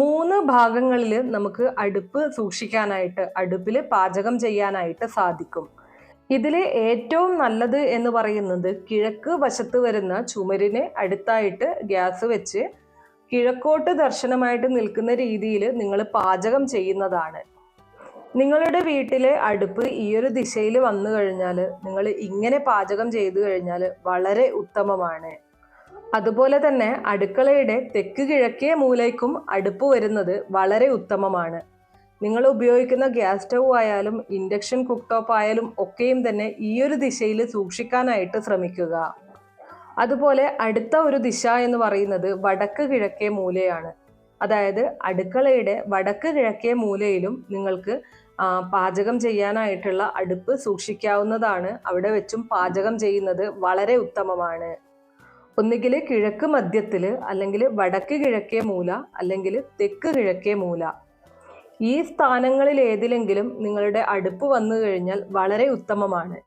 മൂന്ന് ഭാഗങ്ങളിൽ നമുക്ക് അടുപ്പ് സൂക്ഷിക്കാനായിട്ട് അടുപ്പിൽ പാചകം ചെയ്യാനായിട്ട് സാധിക്കും. ഇതിൽ ഏറ്റവും നല്ലത് എന്ന് പറയുന്നത് കിഴക്ക് വശത്ത് വരുന്ന ചുമരിന് അടുത്തായിട്ട് ഗ്യാസ് വെച്ച് കിഴക്കോട്ട് ദർശനമായിട്ട് നിൽക്കുന്ന രീതിയിൽ നിങ്ങൾ പാചകം ചെയ്യുന്നതാണ്. നിങ്ങളുടെ വീട്ടിലെ അടുപ്പ് ഈ ഒരു ദിശയിൽ വന്നു കഴിഞ്ഞാൽ നിങ്ങൾ ഇങ്ങനെ പാചകം ചെയ്തു കഴിഞ്ഞാൽ വളരെ ഉത്തമമാണ്. അതുപോലെ തന്നെ അടുക്കളയുടെ തെക്ക് കിഴക്കേ മൂലയ്ക്കും അടുപ്പ് വരുന്നത് വളരെ ഉത്തമമാണ്. നിങ്ങൾ ഉപയോഗിക്കുന്ന ഗ്യാസ് സ്റ്റൗ ആയാലും ഇൻഡക്ഷൻ കുക്ക് ടോപ്പ് ആയാലും ഒക്കെയും തന്നെ ഈ ഒരു ദിശയിൽ സൂക്ഷിക്കാനായിട്ട് ശ്രമിക്കുക. അതുപോലെ അടുത്ത ഒരു ദിശ എന്ന് പറയുന്നത് വടക്ക് കിഴക്കേ മൂലയാണ്. അതായത് അടുക്കളയുടെ വടക്ക് കിഴക്കേ മൂലയിലും നിങ്ങൾക്ക് പാചകം ചെയ്യാനായിട്ടുള്ള അടുപ്പ് സൂക്ഷിക്കാവുന്നതാണ്. അവിടെ വെച്ചും പാചകം ചെയ്യുന്നത് വളരെ ഉത്തമമാണ്. ഒന്നുകിൽ കിഴക്ക് മധ്യത്തിൽ അല്ലെങ്കിൽ വടക്ക് കിഴക്കേ മൂല അല്ലെങ്കിൽ തെക്ക് കിഴക്കേ മൂല. ഈ സ്ഥാനങ്ങളിൽ ഏതിലെങ്കിലും നിങ്ങളുടെ അടുപ്പ് വന്നു കഴിഞ്ഞാൽ വളരെ ഉത്തമമാണ്.